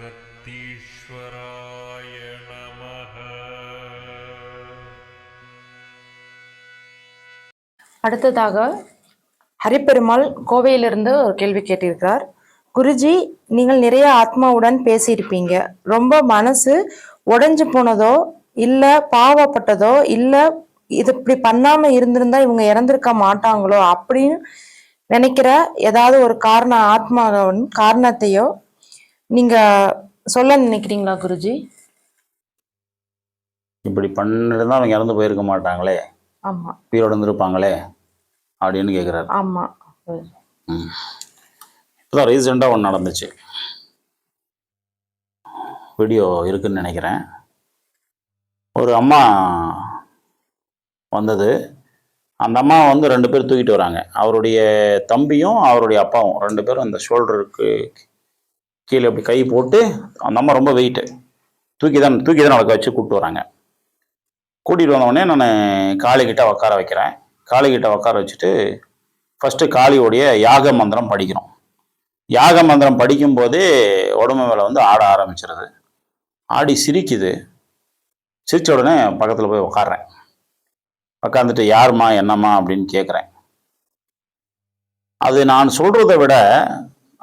அகத்தீஸ்வராய நமः அடுத்ததாக ஹரிப்பெருமாள் கோவையிலிருந்து ஒரு கேள்வி கேட்டிருக்கிறார். குருஜி நீங்கள் நிறைய ஆத்மாவுடன் பேசியிருப்பீங்க. ரொம்ப மனசு உடைஞ்சு போனதோ இல்லை பாவப்பட்டதோ இல்லை இது இப்படி பண்ணாம இருந்திருந்தா இவங்க இறந்திருக்க மாட்டாங்களோ அப்படின்னு நினைக்கிற ஏதாவது ஒரு காரண ஆத்மா காரணத்தையோ நீங்க சொல்ல நினைக்கிறீங்களா குருஜி? இப்படி பண்ணிருந்தா அவங்க இறந்து போயிருக்க மாட்டாங்களே. ஆமா. உயிரோடு இருந்திருப்பாங்களே அப்படின்னு கேட்குறாரு ஆமா. இப்போதான் ரீசெண்டாக ஒன்று நடந்துச்சு. வீடியோ இருக்குன்னு நினைக்கிறேன். ஒரு அம்மா வந்தது. அந்த அம்மா வந்து ரெண்டு பேர் தூக்கிட்டு வராங்க. அவருடைய தம்பியும் அவருடைய அப்பாவும். ரெண்டு பேரும் அந்த ஷோல்டருக்கு கீழே அப்படி கை போட்டு அந்த அம்மா ரொம்ப வெயிட்டு தூக்கி தான் தூக்கி தான் நடக்க வச்சு கூப்பிட்டு வராங்க. கூட்டிகிட்டு வந்தோடனே நான் காளிகிட்ட உட்கார வைக்கிறேன். காளிகிட்ட உட்கார வச்சுட்டு ஃபஸ்ட்டு காளியோடைய யாக மந்திரம் படிக்கிறோம். யாக மந்திரம் படிக்கும்போதே உடம்பு மேலே வந்து ஆட ஆரம்பிச்சிருது. ஆடி சிரிக்குது. சிரிச்ச உடனே பக்கத்தில் போய் உக்காடுறேன் உட்காந்துட்டு யாரும்மா என்னம்மா? அப்படின்னு கேட்குறேன் அது நான் சொல்கிறத விட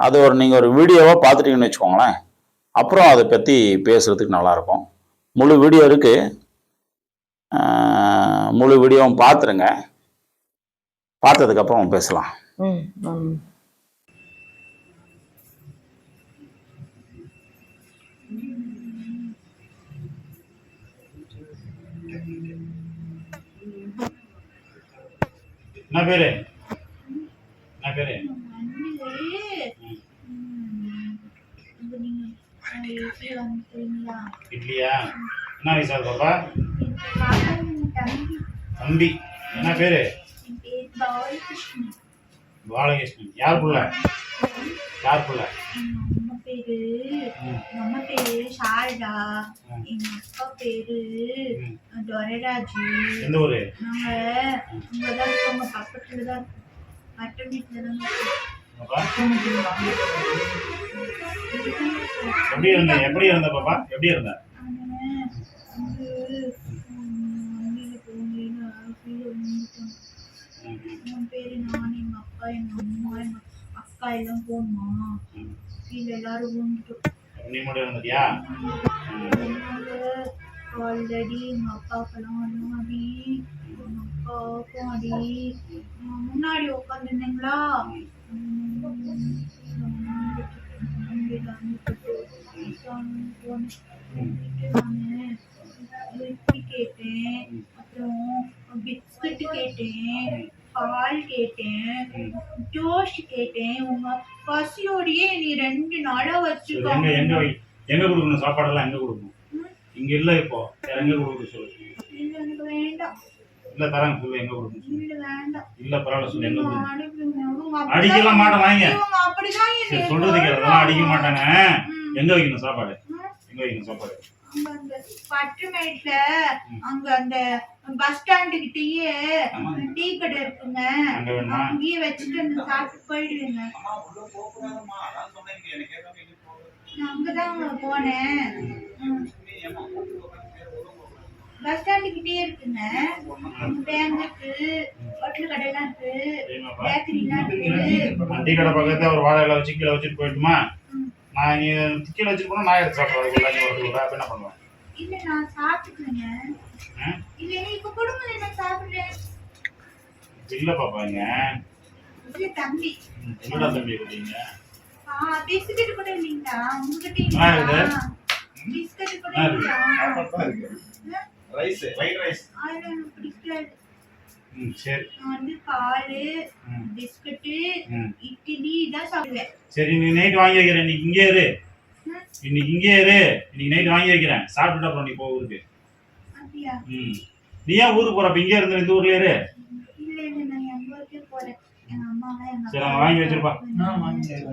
அது ஒரு நீங்கள் ஒரு வீடியோவாக பார்த்துட்டீங்கன்னு வச்சுக்கோங்களேன். அப்புறம் அதை பற்றி பேசுகிறதுக்கு நல்லாயிருக்கும். முழு வீடியோ இருக்குது முழு வீடியோவும் பார்த்துருங்க. பார்த்ததுக்கப்புறம் பேசலாம். என்ன பேரு? என்ன பேரு? இட்லியா? என்ன வயசா பாப்பா? தம்பி என்ன பேரு? பாலகிருஷ்ணன். யார் புள்ள? யார் புள்ள? அம்மா பேரு சாரதா எங்க அப்பா பேரு துரைராஜு எந்த ஊரு? நாங்க இங்கதான் இருக்கோங்க பக்கத்துல தான் இருக்கோம். வீட்டுல தான் இருக்கோம். எப்படி இருந்த? எப்படி இருந்த பாப்பா? எப்படி இருந்த? எங்க அம்மா அக்கா எல்லாம் போனோமா கீழே எல்லாரும் விழுந்துட்டோம் நீ மட்டும் இருந்தியா ஆல்ரெடி எங்கள் அப்பாவுக்கெல்லாம் ஒன்றும் அடி எங்கள் அப்பாவுக்கும் அடி முன்னாடி உட்காந்துருந்தீங்களா கேட்டேன் அப்புறம் பிஸ்கட் கேட்டேன் பால் கேட்டேன் ஜோஷ் கேட்டேன் உங்க பசியோடயே நீ ரெண்டு நாளா எங்க வச்சுக்கோங்க எங்க எங்க கொடுக்கணும்? சாப்பாடெல்லாம் எங்க கொடுக்கணும்? இங்க இல்ல இப்போ. எங்க கொடுக்க சொல்லு எனக்கு வேண்டாம். இல்ல தராங்க சொல்லு எங்க கொடுக்கணும் சொல்லு. இல்ல வேண்டாம். இல்ல பரவாயில்ல சொல்லு எங்க. இவங்க அடிக்கலாம் மாட்டேன் வாங்க. சரி சொல்றது கேட்கறதெல்லாம் அடிக்க மாட்டாங்க. எங்க வைக்கணும் சாப்பாடு. எங்க வைக்கணும் சாப்பாடு? அங்க அந்த பட்டுமேட்ல அங்க அந்த பஸ் ஸ்டாண்டு கிட்டயே டீ கடை இருக்குங்க. அங்கேயே வச்சுட்டு அந்த சாப்பிட்டு போயிடுவேங்க. நான் அங்கதாங்க போனேன் பஸ் ஸ்டாண்டு கிட்டயே இருக்குங்க பேங்க் இருக்கு ஹோட்டல் கடையெல்லாம் இருக்கு. சரிம்மாப்பா. பேக்கரிலாம் இருக்கு. நான் டீ கடை பக்கத்துல ஒரு வாழை இலை வச்சு கீழே வச்சுட்டு போயிட்டுமா? நான் நீ கீழே வச்சுட்டு போனா நான் எடுத்து எல்லாத்தையும் அப்ப என்ன பண்ணுவேன்? இல்ல நான் சாப்பிட்டுக்கிறேங்க ஆ? இல்ல நீ இப்ப கொடுங்க நான் சாப்பிடுறேன் இல்ல பாப்பா இங்க. இல்ல தம்பி. ம், என்னடா தம்பி இருக்கீங்க ஆ பிஸ்கட் கூட இல்லைங்களா? உங்ககிட்ட ஆ, இல்லைங்களா இருக்குது. பிஸ்கட் கூட ஆ, இல்லைங்களா ரைஸ் ஒயிட் ரைஸ் அதெல்லாம் எனக்கு பிடிக்காது. ம் சரி. நான் வந்து பால் ம். பிஸ்கட்டு ம். இட்லி இதான் சாப்பிடுவேன். சரி நீ நைட் வாங்கி வைக்கிறேன் இன்னைக்கு இங்கே இரு. இன்னைக்கு இங்கே இரு. இன்னைக்கு நைட் வாங்கி வைக்கிறேன். சாப்பிட்டுட்டு அப்புறம் நீ போ ஊருக்கு. ம். நீ ஏன் ஊருக்கு போறப்ப இங்கே இருந்து இந்த ஊர்ல இரு. இல்ல இல்ல நான் எங்க ஊருக்கே போறேன். எங்க அம்மா எங்க சரி அப்பா அவன் வாங்கி வச்சிருப்பா.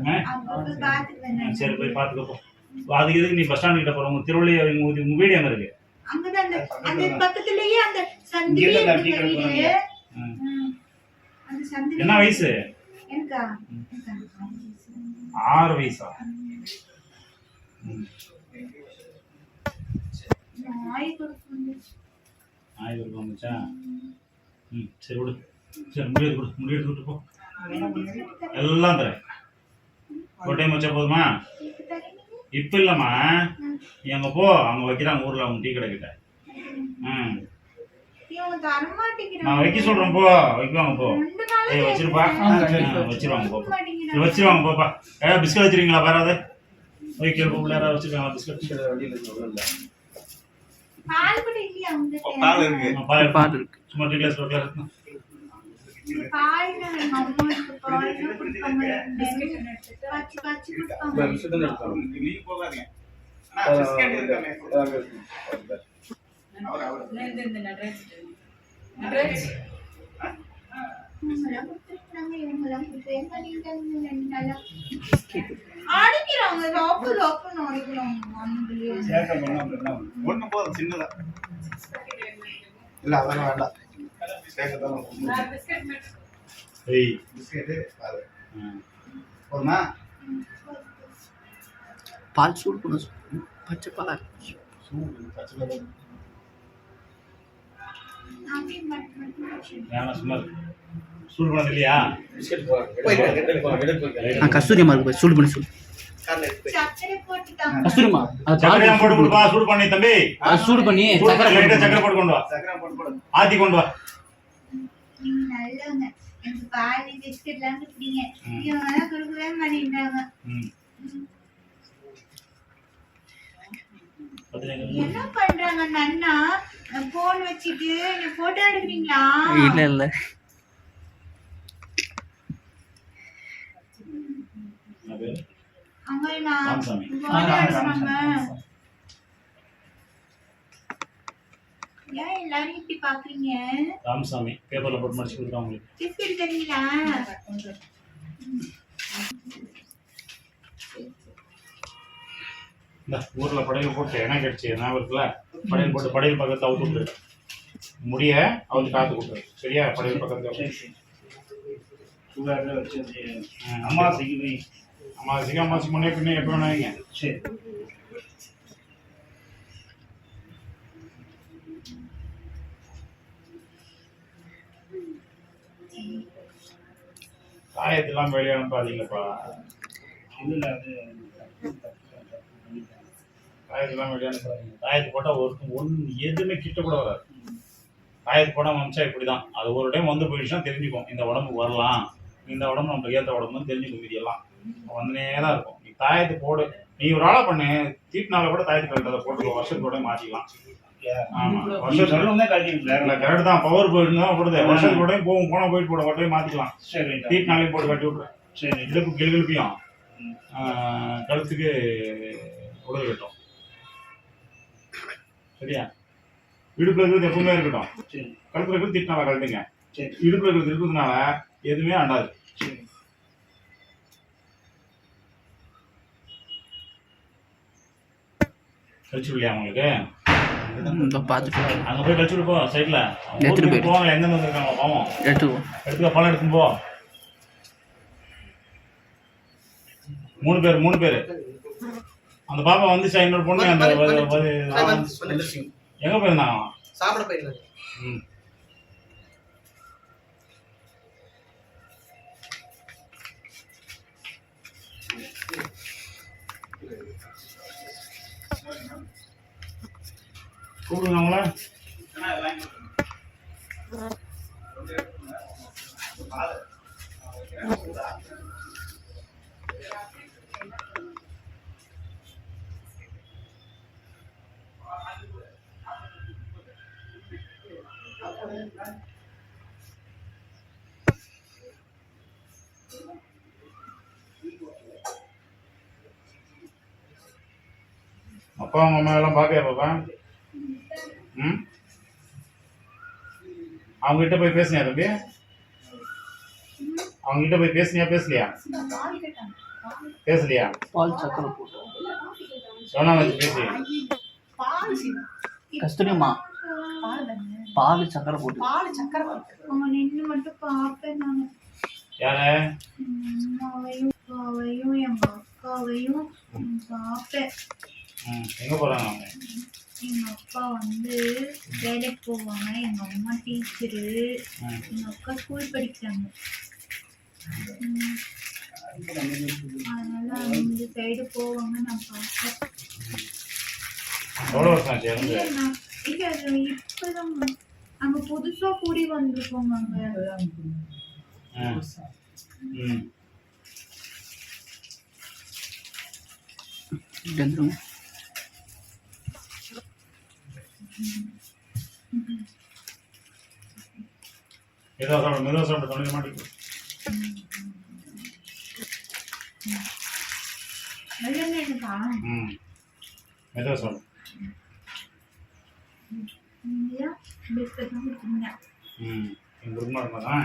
நான். சரி போய் பார்த்துக்கப்போ. அதுக்கு எதுக்கு நீ பஸ் ஸ்டாண்ட் கிட்ட போற? உங்க திருவள்ளி உங்க வீடு எங்க இருக்கு? அங்கதான் அந்த அந்த பக்கத்துலயே அந்த சந்திலே. அந்த என்ன வயசு? எனக்கா. ஆறு வயசா? இருக்கு வந்துச்சா ம். சரி விடு. சரி முடியாது கொடு. முடி எடுத்து விட்டு போ. எல்லாம் தரேன். ஒரு டைம் வச்சா போதுமா? இப்போ இல்லைம்மா. நீ அங்கே போ அவங்க வைக்கிறாங்க ஊரில் அவங்க டீ கடை கிட்ட ம் நான் வைக்க சொல்கிறேன் போ. வைக்குவாங்க போ. ஏய் வச்சிருப்பா. வச்சிருவாங்க போ வச்சிருவாங்க போப்பா ஏ பிஸ்கட் வச்சிருக்கீங்களா பாராது போய் கேட்ப பிள்ளையாரா வச்சிருக்காங்களா பிஸ்கட்? பால் கூட இல்லையா உங்களுக்கு பால் இருக்கு. பால் பால் இருக்கு. சும்மா டீ கிளாஸ் ஒண்ணு போதும் சின்னதா. இல்ல அதெல்லாம் வேண்டாம். பால். சூடு பண்ண. பச்சை பாலா சூடு பச்சை. சூடு இல்லையா ஆ கஸ்தூரியமா இருக்கு சூடு பண்ணி சொல்லு அது சக்கரை போட்டு கொடுப்பா சூடு. பண்ணி தம்பி. சூடு பண்ணி லைட்டா போட்டு சக்கரை போட்டு கொண்டு வா. சக்கரை போட்டு போடு. ஆத்தி கொண்டு வா. நல்லவங்க. எனக்கு பால் பிஸ்கட் எல்லாம் கொடுத்தீங்க ம். இவங்க எல்லாம் கொடுக்கவே மாட்டேங்கிறாங்க ம். பதினேழு. என்ன பண்றாங்க அந்த அண்ணா? போன் வச்சுட்டு நீ போட்டோ எடுக்கிறீங்களா? இல்ல இல்ல. என்ன ஏன் எல்லாரும் இப்படி பாக்குறீங்க ராமசாமி பேப்பர்ல போட்டு மடிச்சு கொடுக்குறேன் உங்களுக்கு பிஸ்கட் தரீங்களா இந்த ஊர்ல படையல் போட்டு என்ன கிடைச்சி என்ன இருக்குல்ல படையல் போட்டு படையல் பக்கத்துல அவுத்து விட்டுரு முடிய அவுத்து காத்து கொடுத்துரு சரியா படையல் பக்கத்துல அம்மாசிக்கு அம்மாசிக்கு மாசி முன்னே பின்னே எப்போ வேணாங்க சரி காயத்தெல்லாம் வெளியே அனுப்பாதீங்கப்பா காயத்தெல்லாம் வெளியே அனுப்பாதீங்க காயத்து போட்டால் ஒரு ஒன்று எதுவுமே கிட்ட கூட வராது காயத்து போடாமல் அமிச்சா இப்படி தான் அது ஒரு டைம் வந்து போயிடுச்சுன்னா தெரிஞ்சுக்கும் இந்த உடம்புக்கு வரலாம் இந்த உடம்பு நம்மளுக்கு ஏற்ற உடம்புன்னு தெரிஞ்சுக்கும் மீதி எல்லாம் வந்துனே தான் இருக்கும். நீ தாயத்து போடு. நீ ஒரு ஆளா பண்ணு. தீட்டினால கூட தாயத்து கழுத்ததை போட்டு வருஷத்தோட மாற்றிக்கலாம் கரெக்ட் தான் பவர் போயிட்டு தான். போடுது. வருஷத்தோட போகும். போனா போயிட்டு போட. ஒட்டே மாத்திக்கலாம். தீட்டினாலே போட்டு கட்டி சரி. இடுப்பு கிளுகிழப்பியும் கழுத்துக்கு உடல் கட்டும். சரியா? இடுப்புல இருக்கிறது எப்பவுமே இருக்கட்டும். கழுத்துல இருக்கிறது தீட்டினால கழட்டுங்க. இடுப்புல இருக்கிறது இருக்கிறதுனால எதுவுமே அண்டாது கழிச்சு இல்லையா பார்த்துட்டு அங்க போய் கழிச்சு போ சைட்ல எடுத்துட்டு போயிடு. போவாங்க எங்க வந்திருக்காங்க பாவம் எடுத்துக்குவோம் எடுத்துக்க பழம் எடுத்துன்னு போ மூணு பேர் மூணு பேர் அந்த பாப்பா வந்துச்சா இன்னொரு பொண்ணு அந்த எங்க போயிருந்தாங்க அவன்? சாப்பிட போயிருந்தாங்க ம். கூப்பிடுங்க அவங்கள அப்பா அம்மா எல்லாம் பாக்கையா பாப்பா? ம்? அவங்க கிட்ட போய் பேசுனியா தம்பி? அவங்க கிட்ட போய் பேசுனியா பேசலையா? பேசலையா? பால் சக்கரை போட்டு சொன்னா வச்சு பேசி. கஸ்தூரியமா பால் சக்கரை போட்டு. அவங்க நின்று மட்டும் பார்ப்பேன் நான் யார? அம்மாவையும் அப்பாவையும் எங்க அக்காவையும் பார்ப்பேன் எங்கே போகிறாங்க அவங்க? எங்க அப்பா வந்து வேலைக்கு போவாங்க. எங்க அம்மா டீச்சரு. எங்க அக்கா ஸ்கூல் படிக்கிறாங்க. அதனால அந்த சைடு போவாங்க. நான் பார்ப்பேன் எவ்வளோ வருஷம் இல்ல, அது இப்பதான் அங்க புதுசா கூடி வந்திருக்கோங்க அங்க ம். ஏதோ சாப்பிட மெதுவாக சாப்பிட தொலைக்க மாட்டேங்குது ம். மெதுவாக சாப்பிடு. இல்லையா பிஸ்கட் தான் கொடுத்துருங்க ம். குருமா இருந்தாதான்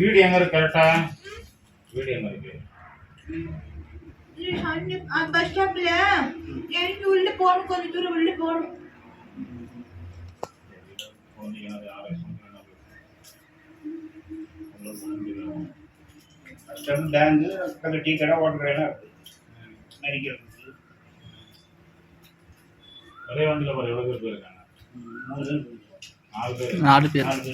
வீடு எங்க இருக்கு கரெக்டா? வீடு எங்க இருக்கு? பஸ் ஸ்டாப்ல எனக்கு உள்ள போகணும் கொஞ்சம் தூரம் உள்ள போகணும். டேங்கு பக்கத்தில் டீ கடை ஓட்டர் கடையெல்லாம் இருக்குது மெடிக்கல் ஒரே வண்டியில் பாரு எவ்வளோ பேர் போயிருக்காங்க. நாலு பேர். நாலு பேர். நாலு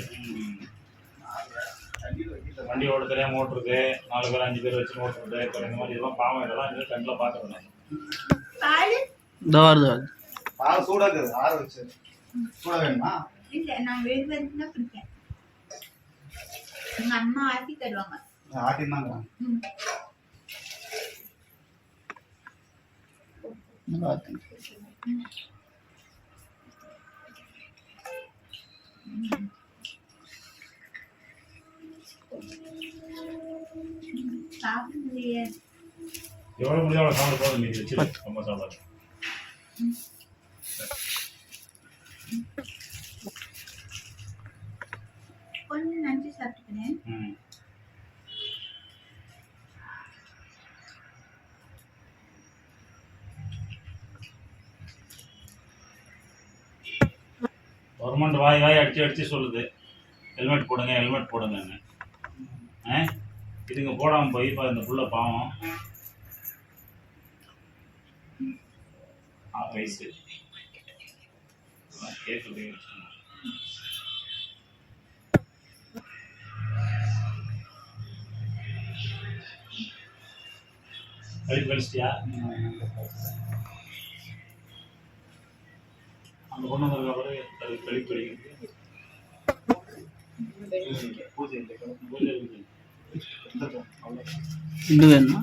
வண்டி ஓட்ட தெரியாம ஓட்டுறது நாலு பேர் அஞ்சு பேர் வச்சு ஓட்டுறது அப்புறம் இந்த மாதிரி இதெல்லாம் பாவம். இதெல்லாம் இந்த கண்ணில் பார்த்துருந்தேன் பால் சூடாக இருக்குது. ஆற வச்சு. சூடாக வேணுமா? இல்ல நான் வேறு வேறு தான் குடிப்பேன். எங்க அம்மா ஆட்டி தருவாங்க. ஆட்டினாங்க ம். எவ்வளோ முடியும் அவ்வளோ சாப்பிட போதும் மீதி வச்சு ரொம்ப கொஞ்சம் சாப்பிட்டுக்கிறேன். கவர்மெண்ட் வாய் வாய் அடிச்சு அடிச்சு சொல்லுது. ஹெல்மெட் போடுங்க ஹெல்மெட் போடுங்கன்னு. ஆ? இதுங்க போடாமல் போய் இப்போ இந்த புள்ள பாவம். வயசு கேட்குறது கழிப்பு கழிச்சிட்டியா அந்த பொண்ணு வந்ததுக்கு அப்புறம் அது கழிப்பு கழிக்கிறது பூஜை பூஜை இருக்குது. அவ்வளோ இன்னும் வேணுமா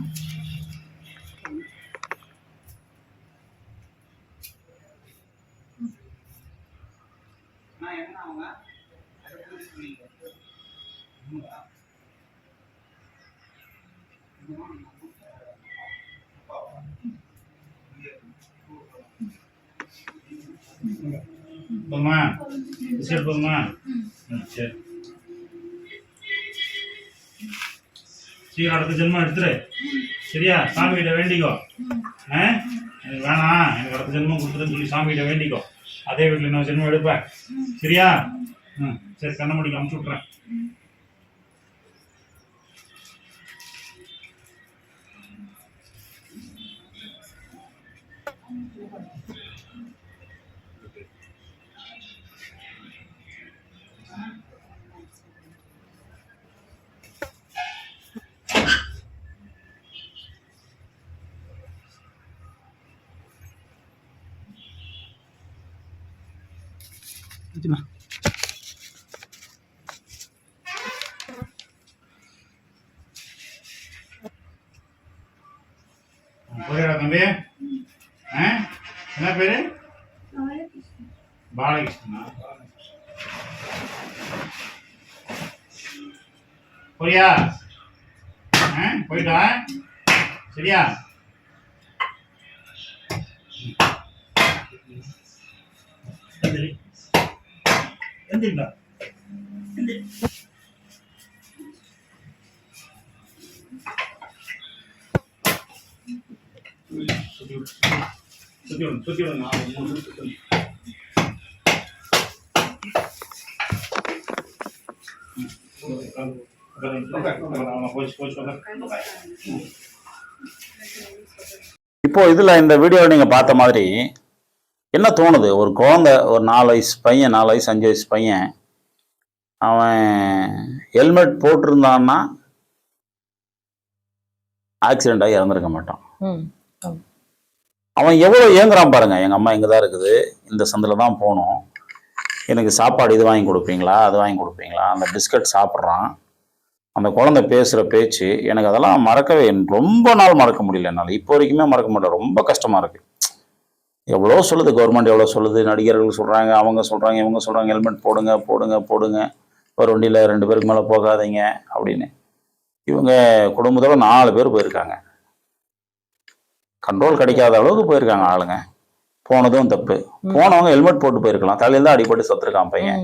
போதுமா பிஸ்கட் போதுமா ம் சீக்கிரம் அடுத்த ஜென்மம் எடுத்துரு. சரியா? சாமி கிட்ட வேண்டிக்கோ. ஆ? எனக்கு வேணாம் எனக்கு அடுத்த ஜென்மம் கொடுத்துருன்னு சொல்லி சாமி கிட்ட வேண்டிக்கோ. அதே வீட்டில் இன்னொரு ஜென்மம் எடுப்பேன் சரியா? ம் சரி கண்ண முடிக்க அமுச்சு விட்றேன் வச்சுமா புரியுதா தம்பி. என்ன பேரு? பாலகிருஷ்ணா. போறியா? போயிட்டா? சரியா? எந்திரி எந்திரிடா எந்திரி நான் மூணு நிமிஷம் இப்போ இதில் இந்த வீடியோவை நீங்கள் பார்த்த மாதிரி என்ன தோணுது? ஒரு குழந்தை ஒரு நாலு வயசு பையன் நாலு வயசு அஞ்சு வயசு பையன் அவன் ஹெல்மெட் போட்டிருந்தான்னா ஆக்சிடென்ட் ஆகி இறந்துருக்க மாட்டான். அவன் எவ்வளோ ஏங்குறான் பாருங்க. எங்கள் அம்மா இங்கே தான் இருக்குது. இந்த சந்தில் தான் போகணும் எனக்கு சாப்பாடு இது வாங்கி கொடுப்பீங்களா? அது வாங்கி கொடுப்பீங்களா? அந்த பிஸ்கட் சாப்பிட்றான். அந்த குழந்தை பேசுகிற பேச்சு எனக்கு அதெல்லாம் மறக்கவே ரொம்ப நாள் மறக்க முடியல என்னால். இப்போ வரைக்குமே மறக்க முடியல. ரொம்ப கஷ்டமாக இருக்குது எவ்வளோ சொல்லுது கவர்மெண்ட் எவ்வளோ சொல்லுது? நடிகர்கள் சொல்கிறாங்க அவங்க சொல்கிறாங்க இவங்க சொல்கிறாங்க ஹெல்மெட் போடுங்க போடுங்க போடுங்க. ஒரு வண்டியில் ரெண்டு பேருக்கு மேலே போகாதீங்க அப்படின்னு. இவங்க குடும்பத்தோட நாலு பேர் போயிருக்காங்க. கண்ட்ரோல் கிடைக்காத அளவுக்கு போயிருக்காங்க ஆளுங்க. போனதும் தப்பு. போனவங்க ஹெல்மெட் போட்டு போயிருக்கலாம். தலையில் தான் அடிபட்டு சத்துருக்கான் பையன்.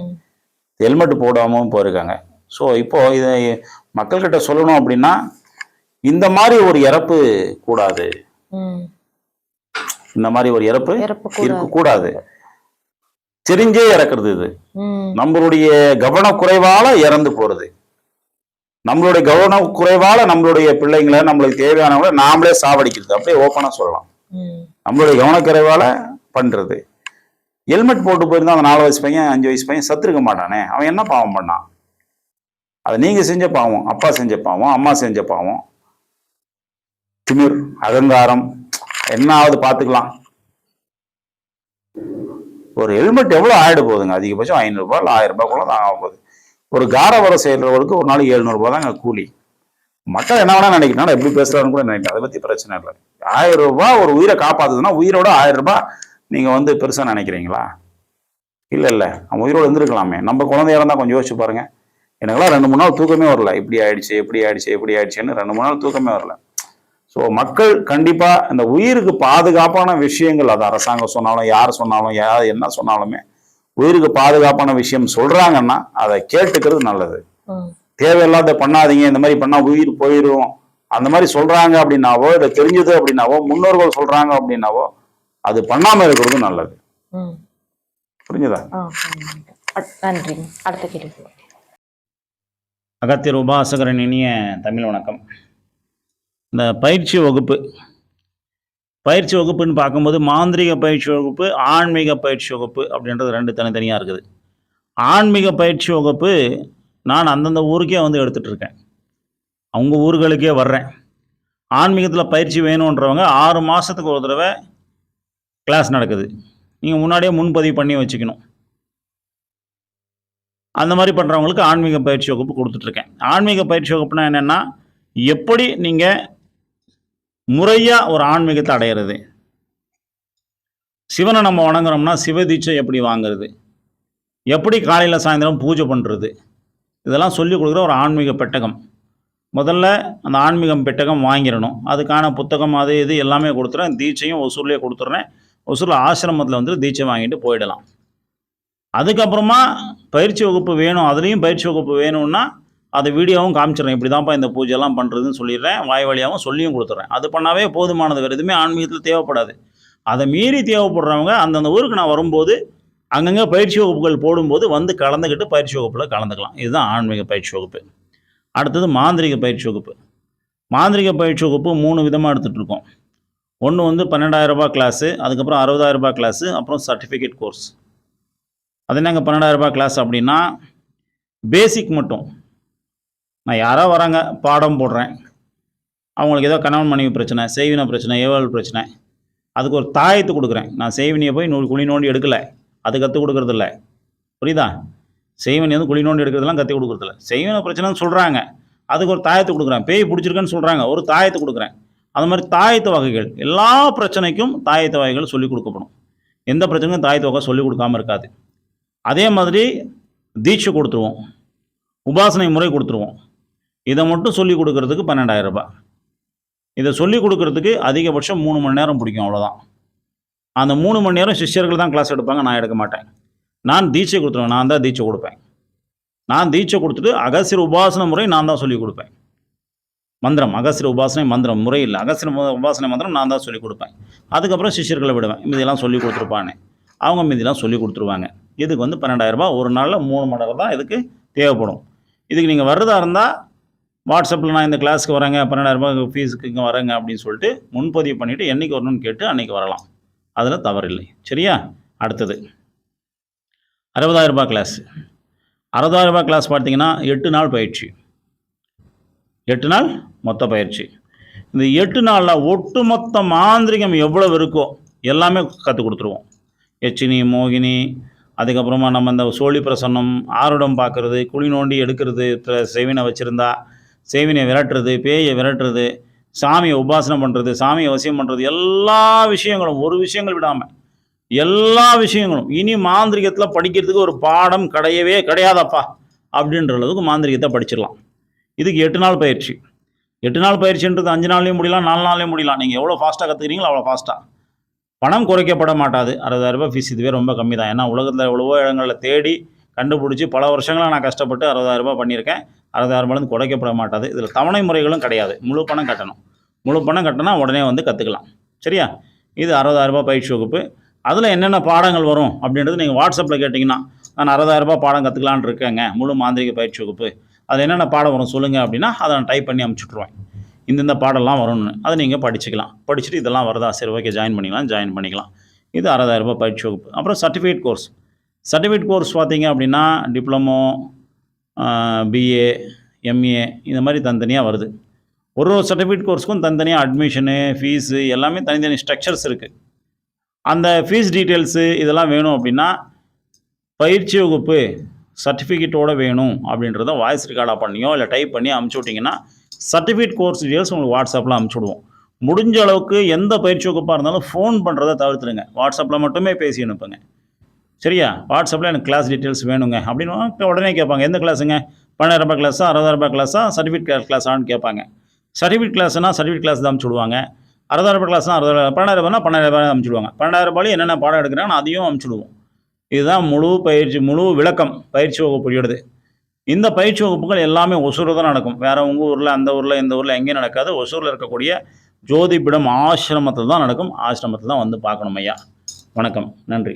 ஹெல்மெட் போடாமல் போயிருக்காங்க. ஸோ இப்போ இதை மக்கள்கிட்ட சொல்லணும் அப்படின்னா இந்த மாதிரி ஒரு இறப்பு கூடாது. இந்த மாதிரி ஒரு இறப்பு இறப்பு கூடாது. இருக்கக்கூடாது. தெரிஞ்சே இறக்குறது இது. நம்மளுடைய கவனக்குறைவால இறந்து போறது. நம்மளுடைய கவனக்குறைவால நம்மளுடைய பிள்ளைங்களை நம்மளுக்கு தேவையானவங்களை நாமளே சாவடிக்கிறது. அப்படியே ஓப்பனாக சொல்லலாம். நம்மளுடைய கவனக்குறைவால பண்றது. ஹெல்மெட் போட்டு போயிருந்தா அந்த நாலு வயசு பையன் அஞ்சு வயசு பையன் சத்துருக்க மாட்டானே. அவன் என்ன பாவம் பண்ணான்? அது நீங்க செஞ்ச பாவம் அப்பா செஞ்ச பாவம் அம்மா செஞ்ச பாவம். திமிர் அகங்காரம் என்ன ஆகுது பார்த்துக்கலாம் ஒரு ஹெல்மெட் எவ்வளோ ஆயிட போகுதுங்க? அதிகபட்சம் ஐநூறுரூபா இல்லை ஆயிரம் கூட தான் ஆக போகுது. ஒரு காரவரம் செய்கிறவருக்கு ஒரு நாளைக்கு எழுநூறுபா தாங்க கூலி. மக்கள் என்ன வேணா நினைக்கிறாங்க எப்படி பேசுறாருன்னு கூட நினைக்கிறேன் அதை பற்றி பிரச்சனை இல்லை. ஆயிரம் ரூபாய் ஒரு உயிரை காப்பாத்துதுன்னா உயிரோட ஆயிரம் ரூபாய் நீங்கள் வந்து பெருசாக நினைக்கிறீங்களா? இல்லை இல்லை. அவன் உயிரோடு இருந்திருக்கலாமே. நம்ம குழந்தையா இருந்தால் கொஞ்சம் யோசிச்சு பாருங்க. எனக்கெல்லாம் ரெண்டு மூணு நாள் தூக்கமே வரல. இப்படி ஆயிடுச்சு எப்படி ஆயிடுச்சு எப்படி ஆயிடுச்சுன்னு ரெண்டு மூணு நாள் தூக்கமே வரல. ஸோ மக்கள் கண்டிப்பாக இந்த உயிருக்கு பாதுகாப்பான விஷயங்கள் அது அரசாங்கம் சொன்னாலும் யார் சொன்னாலும் யார் என்ன சொன்னாலுமே உயிருக்கு பாதுகாப்பான விஷயம் சொல்றாங்கன்னா அதை கேட்டுக்கிறது நல்லது. தேவையில்லாத பண்ணாதீங்க இந்த மாதிரி பண்ணா உயிர் போயிடும் அந்த மாதிரி சொல்றாங்க அப்படின்னாவோ இதை தெரிஞ்சது அப்படின்னாவோ முன்னோர்கள் சொல்றாங்க அப்படின்னாவோ அது பண்ணாம இருக்கிறது நல்லது. புரிஞ்சுதா? நன்றிங்க அடுத்த கேள்வி. அகத்தியர் உபாசகரன் இனிய தமிழ் வணக்கம். இந்த பயிற்சி வகுப்பு. பயிற்சி வகுப்புன்னு பார்க்கும்போது மாந்திரிக பயிற்சி வகுப்பு ஆன்மீக பயிற்சி வகுப்பு அப்படின்றது ரெண்டு தனித்தனியாக இருக்குது. ஆன்மீக பயிற்சி வகுப்பு நான் அந்தந்த ஊருக்கே வந்து எடுத்துகிட்டு இருக்கேன் அவங்க ஊர்களுக்கே வர்றேன். ஆன்மீகத்தில் பயிற்சி வேணுன்றவங்க ஆறு மாதத்துக்கு ஒரு தடவை கிளாஸ் நடக்குது. நீங்கள் முன்னாடியே முன்பதிவு பண்ணி வச்சுக்கணும். அந்த மாதிரி பண்ணுறவங்களுக்கு ஆன்மீக பயிற்சி வகுப்பு கொடுத்துட்ருக்கேன். ஆன்மீக பயிற்சி வகுப்புனா என்னென்னா எப்படி நீங்கள் முறையாக ஒரு ஆன்மீகத்தை அடையிறது. சிவனை நம்ம வணங்குறோம்னா சிவதீட்சை எப்படி வாங்குறது? எப்படி காலையில் சாயந்தரம் பூஜை பண்ணுறது இதெல்லாம் சொல்லிக் கொடுக்குற ஒரு ஆன்மீக பெட்டகம். முதல்ல அந்த ஆன்மீகம் பெட்டகம் வாங்கிடணும். அதுக்கான புத்தகம் அது இது எல்லாமே கொடுத்துறேன். தீட்சையும் ஒசூர்லேயே கொடுத்துட்றேன் ஒசூரில் ஆசிரமத்தில் வந்து தீட்சை வாங்கிட்டு போயிடலாம். அதுக்கப்புறமா பயிற்சி வகுப்பு வேணும். அதுலேயும் பயிற்சி வகுப்பு வேணும்னா அதை வீடியோவும் காமிச்சிடுறேன். இப்படி தான்ப்பா இந்த பூஜைலாம் பண்ணுறதுன்னு சொல்லிடுறேன். வாய் வழியாகவும் சொல்லியும் கொடுத்துட்றேன். அது பண்ணாவே போதுமானது வேறு எதுவுமே ஆன்மீகத்தில் தேவைப்படாது. அதை மீறி தேவைப்படுறவங்க அந்தந்த ஊருக்கு நான் வரும்போது அங்கங்கே பயிற்சி வகுப்புகள் போடும்போது வந்து கலந்துக்கிட்டு பயிற்சி வகுப்பில் கலந்துக்கலாம். இதுதான் ஆன்மீக பயிற்சி வகுப்பு. அடுத்தது மாந்திரிக பயிற்சி வகுப்பு. மாந்திரிக பயிற்சி வகுப்பு மூணு விதமாக எடுத்துகிட்ருக்கோம் ஒன்று வந்து பன்னெண்டாயிரம் ரூபாய் கிளாஸு அதுக்கப்புறம் அறுபதாயிரம் ரூபாய் கிளாஸு அப்புறம் சர்டிஃபிகேட் கோர்ஸ் அது என்னங்க பன்னெண்டாயிரம் ரூபாய் கிளாஸ் அப்படின்னா பேசிக் மட்டும். நான் யாரோ வராங்க பாடம் போடுறேன். அவங்களுக்கு ஏதோ கணவன் மனைவி பிரச்சனை செய்வின பிரச்சனை ஏவல் பிரச்சனை. அதுக்கு ஒரு தாயத்து கொடுக்குறேன். நான் செய்வினியை போய் நூல் குழி நோண்டி எடுக்கலை. அது கற்றுக் கொடுக்குறதில்ல இல்லை. புரியுதா? செய்வனி வந்து குழி நோண்டி எடுக்கிறதெல்லாம் கற்றுக் கொடுக்குறதில்ல செய்வன பிரச்சனைன்னு சொல்கிறாங்க அதுக்கு ஒரு தாயத்தை கொடுக்குறேன். பேய் பிடிச்சிருக்குன்னு சொல்கிறாங்க ஒரு தாயத்தை கொடுக்குறேன். அது மாதிரி தாயத்து வகைகள். எல்லா பிரச்சனைக்கும் தாயத்து வகைகள் சொல்லிக் கொடுக்கப்படும். எந்த பிரச்சனைக்கும் தாயத்து வகை சொல்லிக் கொடுக்காம இருக்காது. அதே மாதிரி தீட்சை கொடுத்துருவோம். உபாசனை முறை கொடுத்துருவோம். இதை மட்டும் சொல்லிக் கொடுக்கறதுக்கு பன்னெண்டாயிரம் ரூபாய். இதை சொல்லிக் கொடுக்கறதுக்கு அதிகபட்சம் மூணு மணி நேரம் பிடிக்கும் அவ்வளோதான் அந்த மூணு மணி நேரம் சிஷ்யர்கள் தான் கிளாஸ் எடுப்பாங்க நான் எடுக்க மாட்டேன். நான் தீட்சை கொடுத்துருவேன் நான் தான் தீட்சை கொடுப்பேன். நான் தீட்சை கொடுத்துட்டு அகசிர உபாசன முறை நான் தான் சொல்லிக் கொடுப்பேன். மந்திரம் அகசிர உபாசனை மந்திரம் முறை இல்லை. அகசிர உபாசனை மந்திரம் நான் தான் சொல்லிக் கொடுப்பேன். அதுக்கப்புறம் சிஷ்யர்களை விடுவேன். மீதியெல்லாம் சொல்லி கொடுத்துருப்பானே. அவங்க மீதியெல்லாம் சொல்லி கொடுத்துருவாங்க. இதுக்கு வந்து பன்னெண்டாயிரரூபா ஒரு நாளில் மூணு மணி நேரம் தான் இதுக்கு தேவைப்படும். இதுக்கு நீங்கள் வர்றதா இருந்தால் வாட்ஸ்அப்பில் நான் இந்த கிளாஸ்க்கு வரேங்க பன்னெண்டாயிரம் ரூபாய் ஃபீஸுக்கு இங்கே வரேங்க அப்படின்னு சொல்லிட்டு முன்பதிவு பண்ணிவிட்டு என்றைக்கு வரணும்னு கேட்டு அன்னைக்கு வரலாம். அதில் தவறில்லை சரியா? அடுத்தது. அறுபதாயிரம் ரூபாய் கிளாஸ் அறுபதாயிரம் ரூபாய் கிளாஸ் பார்த்தீங்கன்னா எட்டு நாள் பயிற்சி. எட்டு நாள் மொத்த பயிற்சி. இந்த எட்டு நாளில் ஒட்டுமொத்த மாந்திரிகம் எவ்வளவு இருக்கோ எல்லாமே கற்றுக் கொடுத்துருவோம். எச்சினி மோகினி அதுக்கப்புறமா நம்ம இந்த சோழி பிரசன்னம் ஆருடம் பார்க்கறது குழி நோண்டி எடுக்கிறது செவினை வச்சுருந்தா சேவினை விரட்டுறது பேயை விரட்டுறது சாமியை உபாசனம் பண்ணுறது சாமியை வசியம் பண்ணுறது எல்லா விஷயங்களும் ஒரு விஷயங்கள் விடாமல் எல்லா விஷயங்களும் இனி மாந்திரிகத்தில் படிக்கிறதுக்கு ஒரு பாடம் கிடையவே கிடையாதப்பா அப்படின்ற அளவுக்கு மாந்திரிகத்தை படிச்சிடலாம். இதுக்கு எட்டு நாள் பயிற்சி. எட்டு நாள் பயிற்சின்றது அஞ்சு நாள்லேயும் முடியலாம் நாலு நாள்லேயும் முடியலாம். நீங்கள் எவ்வளோ ஃபாஸ்ட்டாக கற்றுக்கிறீங்களோ அவ்வளோ ஃபாஸ்ட்டாக பணம் குறைக்கப்பட மாட்டாது. அறுபதாயிரம் ரூபாய் ஃபீஸ் இதுவே ரொம்ப கம்மி தான் ஏன்னா உலகத்தில் எவ்வளவோ இடங்களில் தேடி கண்டுபிடிச்சி பல வருஷங்களாக நான் கஷ்டப்பட்டு அறுபதாயிரம் ரூபாய் பண்ணியிருக்கேன். அறுபதாயிரம் ரூபாய் குறைக்கப்பட மாட்டாது. இதில் தவணை முறைகளும் கிடையாது. முழு பணம் கட்டணும். முழு பணம் கட்டினா உடனே வந்து கற்றுக்கலாம் சரியா? இது அறுபதாயிரம் ரூபாய் பயிற்சி வகுப்பு. அதில் என்னென்ன பாடங்கள் வரும் அப்படின்றது நீங்கள் வாட்ஸ்அப்பில் கேட்டிங்கன்னா நான் அறுபதாயிரம் ரூபாய் பாடம் கற்றுக்கலான்னு இருக்கேங்க. முழு மாந்திரிக பயிற்சி வகுப்பு. அது என்னென்ன பாடம் வரும் சொல்லுங்கள் அப்படின்னா அதை நான் டைப் பண்ணி அமுச்சுட்ருவேன் இந்தந்த பாடம்லாம் வரும்னு. அதை நீங்கள் படிச்சுக்கலாம். படிச்சுட்டு இதெல்லாம் வருதா? சரி ஓகே ஜாயின் பண்ணிக்கலாம். ஜாயின் பண்ணிக்கலாம். இது அறுபதாயிரம் ரூபாய் பயிற்சி வகுப்பு. அப்புறம் சர்டிஃபிகேட் கோர்ஸ் சர்டிஃபிகேட் கோர்ஸ் பார்த்தீங்க அப்படின்னா டிப்ளமோ பிஏ எம்ஏ இந்த மாதிரி தனித்தனியாக வருது. ஒரு ஒரு சர்டிஃபிகேட் கோர்ஸ்க்கும் தனித்தனியாக அட்மிஷனு ஃபீஸு எல்லாமே தனித்தனி ஸ்ட்ரக்சர்ஸ் இருக்குது அந்த ஃபீஸ் டீட்டெயில்ஸு இதெல்லாம் வேணும் அப்படின்னா பயிற்சி வகுப்பு சர்டிஃபிகேட்டோட வேணும் அப்படின்றத வாய்ஸ் ரெக்கார்டாக பண்ணியோ இல்லை டைப் பண்ணி அமுச்சு விட்டிங்கன்னா சர்டிஃபிகேட் கோர்ஸ் டீட்டெயில்ஸ் உங்களுக்கு வாட்ஸ்அப்பில் அமுச்சு விடுவோம். முடிஞ்ச அளவுக்கு எந்த பயிற்சி வகுப்பாக இருந்தாலும் ஃபோன் பண்ணுறதை தவிர்த்துடுங்க. வாட்ஸ்அப்பில் மட்டுமே பேசி அனுப்புங்க. சரியா? வாட்ஸ்அப்பில் எனக்கு கிளாஸ் டீட்டெயில்ஸ் வேணுங்க. அப்படின்னு உடனே கேட்பாங்க எந்த கிளாஸுங்க பன்னெண்டாயிரம் ரூபாய் கிளாஸா அறுபதாயிரம் ரூபாய் கிளாஸா சர்டிஃபிகேட் கிளாஸான்னு கேட்பாங்க. சர்டிஃபிகேட் கிளாஸ்னால் சர்டிஃபிகேட் கிளாஸ் தான் அமுச்சுடுவாங்க. அறுபதாயிரம் ரூபாய் கிளாஸ்னா அறுபதாயிரம் பன்னெண்டாயிரம் ரூபாய்னா பன்னெண்டாயிரம் ரூபாய் அமுச்சு பன்னெண்டாயிரம் ரூபாய் என்னென்ன பாடம் எடுக்கிறாங்க அதையும் அமுச்சுடுவோம். இதுதான் முழு பயிற்சி முழு விளக்கம். பயிற்சி வகுப்புடையது இந்த பயிற்சி வகுப்புகள் எல்லாமே ஒசூரில் தான் நடக்கும். வேறு உங்கள் ஊரில் அந்த ஊரில் இந்த ஊரில் எங்கேயும் நடக்காது. ஒசூரில் இருக்கக்கூடிய ஜோதிபிடம் ஆசிரமத்தில் தான் நடக்கும். ஆசிரமத்தில் தான் வந்து பார்க்கணும் ஐயா. வணக்கம். நன்றி.